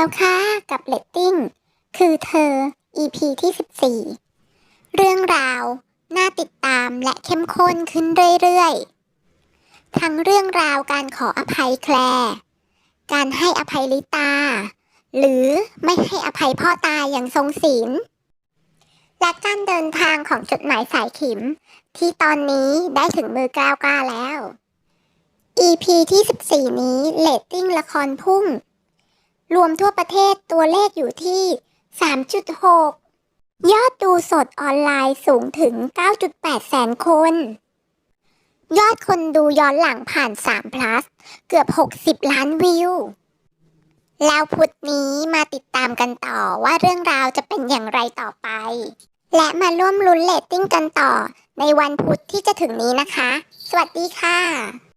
แล้วค่ะ กับเลตติ้ง คือเธอ EP ที่ 14 เรื่องราว น่าติดตามและเข้มข้นขึ้นเรื่อยๆ ทั้งเรื่องราวการขออภัยแคลร์การให้อภัยลิตา หรือไม่ให้อภัยพ่อตายอย่างทรงศีลและการเดินทางของจดหมายสายขิม ที่ตอนนี้ได้ถึงมือกล้าวกล้าแล้ว EP ที่ 14 นี้เลตติ้งละครพุ่ง รวมทั่วประเทศตัวเลขอยู่ที่ 3.6 ยอดดูสดออนไลน์สูงถึง 9.8 แสนคน ยอดคนดูย้อนหลังผ่าน 3 plus เกือบ 60 ล้านวิว แล้วพุธนี้มาติดตามกันต่อว่าเรื่องราวจะเป็นอย่างไรต่อไป และมาร่วมลุ้นเลตติ้งกันต่อในวันพุธที่จะถึงนี้นะคะ สวัสดีค่ะ